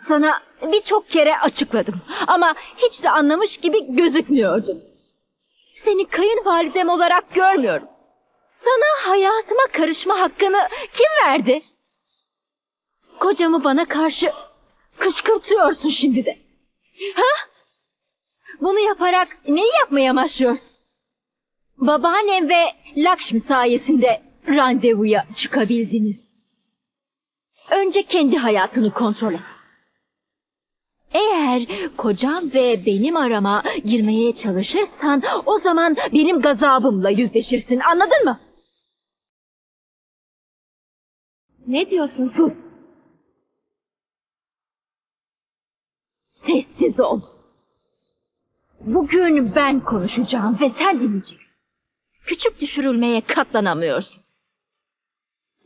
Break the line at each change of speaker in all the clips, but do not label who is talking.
Sana birçok kere açıkladım ama hiç de anlamış gibi gözükmüyordun. Seni kayınvalidem olarak görmüyorum. Sana hayatıma karışma hakkını kim verdi? Kocamı bana karşı kışkırtıyorsun şimdi de. Ha? Bunu yaparak neyi yapmaya başlıyorsun? Babaannem ve Lakshmi sayesinde randevuya çıkabildiniz. Önce kendi hayatını kontrol et. Eğer kocam ve benim arama girmeye çalışırsan o zaman benim gazabımla yüzleşirsin anladın mı?
Ne diyorsun?
Sus. Sessiz ol. Bugün ben konuşacağım ve sen dinleyeceksin. Küçük düşürülmeye katlanamıyorsun.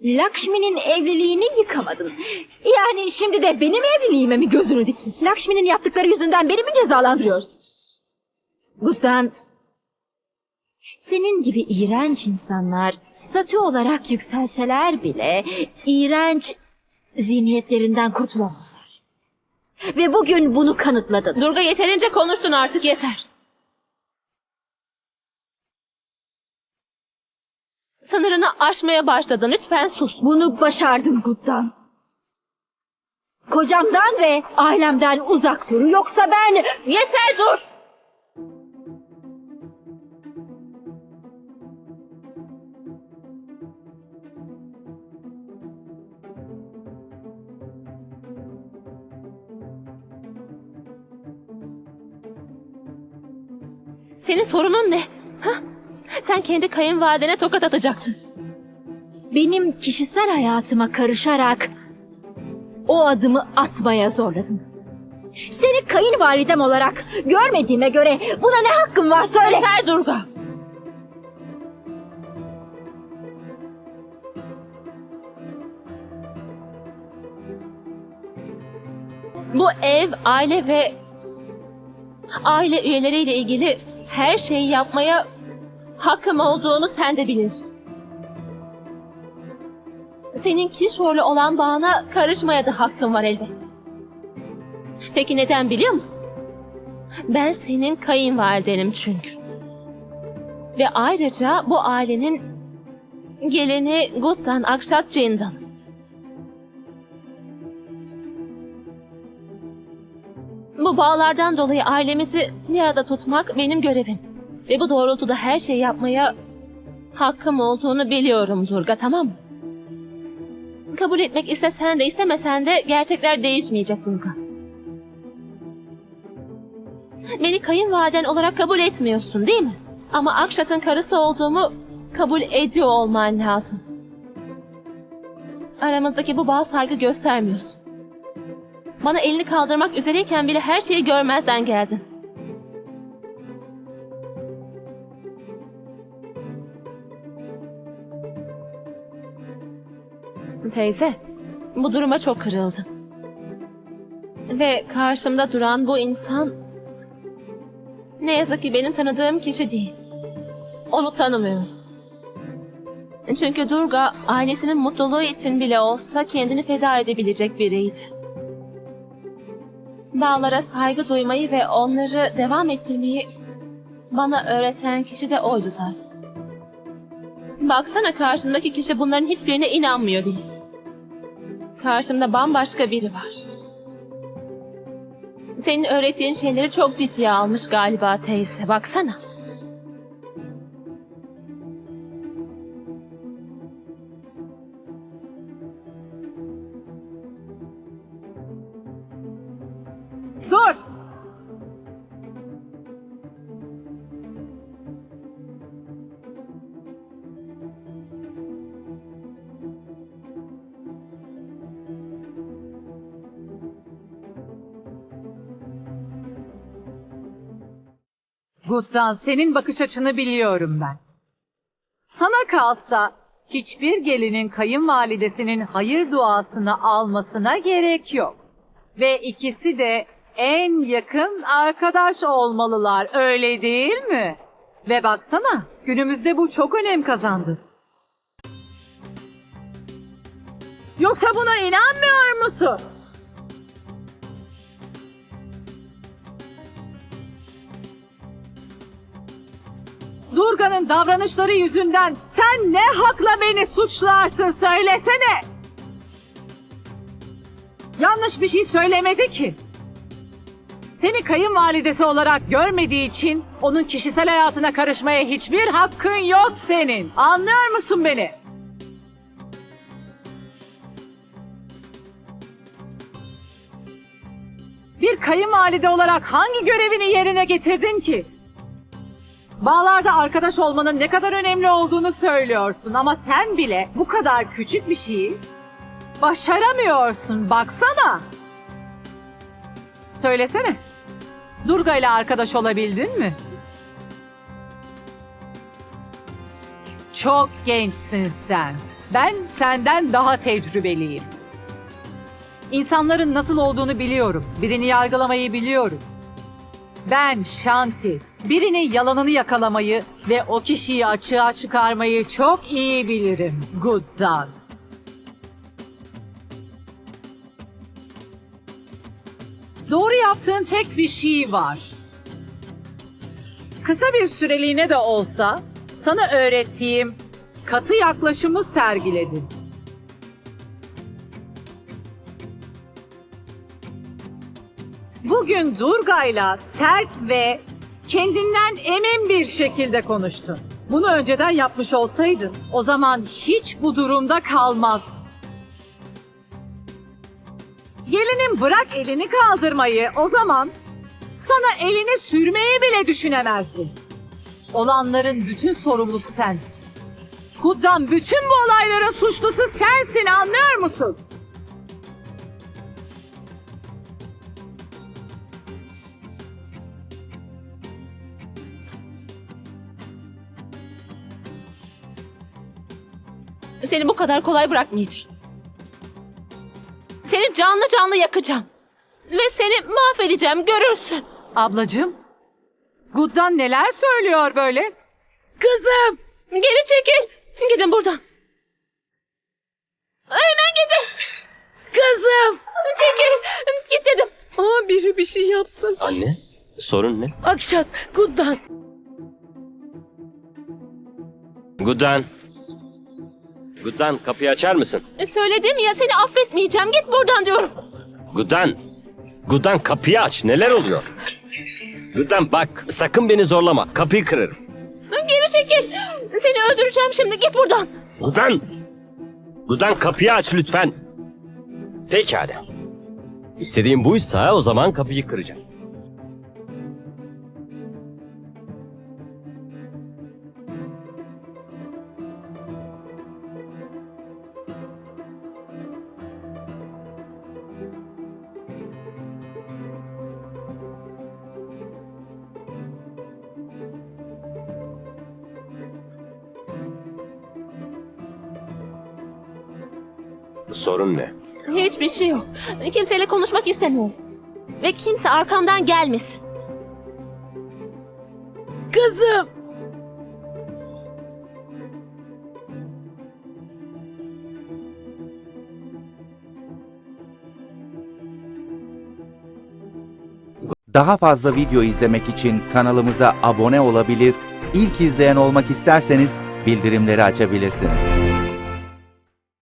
Lakshmi'nin evliliğini yıkamadın. Yani şimdi de benim evliliğime mi gözünü diktin? Lakshmi'nin yaptıkları yüzünden beni mi cezalandırıyorsun? Guttan, senin gibi iğrenç insanlar statü olarak yükselseler bile iğrenç zihniyetlerinden kurtulamazlar. Ve bugün bunu kanıtladın.
Durga yeterince konuştun artık yeter. Sınırını aşmaya başladın. Lütfen sus.
Bunu başardın Guttan. Kocamdan ve ailemden uzak dur. Yoksa ben...
Yeter dur. Senin sorunun ne? Hah? Sen kendi kayınvalidene tokat atacaktın.
Benim kişisel hayatıma karışarak o adımı atmaya zorladın. Seni kayınvalidem olarak görmediğime göre buna ne hakkım var söyle.
Yeter Durga. Bu ev, aile ve aile üyeleriyle ilgili her şeyi yapmaya hakkım olduğunu sen de bilirsin. Senin Kişor'la olan bağına karışmaya da hakkın var elbet. Peki neden biliyor musun? Ben senin kayınvalidenim çünkü. Ve ayrıca bu ailenin gelini Guttan Akşat Cindal. Bu bağlardan dolayı ailemizi bir arada tutmak benim görevim. Ve bu doğrultuda her şeyi yapmaya hakkım olduğunu biliyorum Durga tamam mı? Kabul etmek istesen de istemesen de gerçekler değişmeyecek Durga. Beni kayınvaliden olarak kabul etmiyorsun değil mi? Ama Akşat'ın karısı olduğumu kabul ediyor olman lazım. Aramızdaki bu bağ saygı göstermiyorsun. Bana elini kaldırmak üzereyken bile her şeyi görmezden geldin. Teyze, bu duruma çok kırıldım. Ve karşımda duran bu insan ne yazık ki benim tanıdığım kişi değil. Onu tanımıyorum. Çünkü Durga ailesinin mutluluğu için bile olsa kendini feda edebilecek biriydi. Bağlara saygı duymayı ve onları devam ettirmeyi bana öğreten kişi de oydu zaten. Baksana karşımdaki kişi bunların hiçbirine inanmıyor bile. Karşımda bambaşka biri var. Senin öğrettiğin şeyleri çok ciddiye almış galiba teyze. Baksana.
Dur!
Guttan senin bakış açını biliyorum ben. Sana kalsa hiçbir gelinin kayınvalidesinin hayır duasını almasına gerek yok. Ve ikisi de en yakın arkadaş olmalılar öyle değil mi? Ve baksana günümüzde bu çok önem kazandı.
Yoksa buna inanmıyor musun?
Durga'nın davranışları yüzünden sen ne hakla beni suçlarsın söylesene. Yanlış bir şey söylemedi ki. Seni kayınvalidesi olarak görmediği için onun kişisel hayatına karışmaya hiçbir hakkın yok senin. Anlıyor musun beni? Bir kayınvalide olarak hangi görevini yerine getirdin ki? Bağlarda arkadaş olmanın ne kadar önemli olduğunu söylüyorsun ama sen bile bu kadar küçük bir şeyi başaramıyorsun. Baksana. Söylesene. Durga ile arkadaş olabildin mi? Çok gençsin sen. Ben senden daha tecrübeliyim. İnsanların nasıl olduğunu biliyorum. Birini yargılamayı biliyorum. Ben Shanti. Birini yalanını yakalamayı ve o kişiyi açığa çıkarmayı çok iyi bilirim. Good'dan. Doğru yaptığın tek bir şey var. Kısa bir süreliğine de olsa sana öğrettiğim katı yaklaşımı sergiledin. Bugün Durga'yla sert ve kendinden emin bir şekilde konuştun. Bunu önceden yapmış olsaydın o zaman hiç bu durumda kalmazdın. Gelinin bırak elini kaldırmayı o zaman sana elini sürmeyi bile düşünemezdin. Olanların bütün sorumlusu sensin. Kuddan bütün bu olayların suçlusu sensin anlıyor musun?
Seni bu kadar kolay bırakmayacağım. Seni canlı canlı yakacağım. Ve seni mahvedeceğim görürsün.
Ablacığım, Guddan neler söylüyor böyle?
Kızım! Geri çekil. Gidin buradan. Hemen gidin. Kızım! Çekil. Git dedim.
Aa biri bir şey yapsın.
Anne, sorun ne?
Akşat, Guddan.
Gudan. Gudan kapıyı açar mısın?
Söyledim ya seni affetmeyeceğim. Git buradan diyorum.
Gudan. Gudan kapıyı aç. Neler oluyor? Gudan bak sakın beni zorlama. Kapıyı kırarım.
Geri çekil. Seni öldüreceğim şimdi. Git buradan.
Gudan. Gudan kapıyı aç lütfen. Pekala. İstediğin buysa o zaman kapıyı kıracağım. Sorun ne?
Hiçbir şey yok. Kimseyle konuşmak istemiyorum. Ve kimse arkamdan gelmesin.
Kızım.
Daha fazla video izlemek için kanalımıza abone olabilir, ilk izleyen olmak isterseniz bildirimleri açabilirsiniz.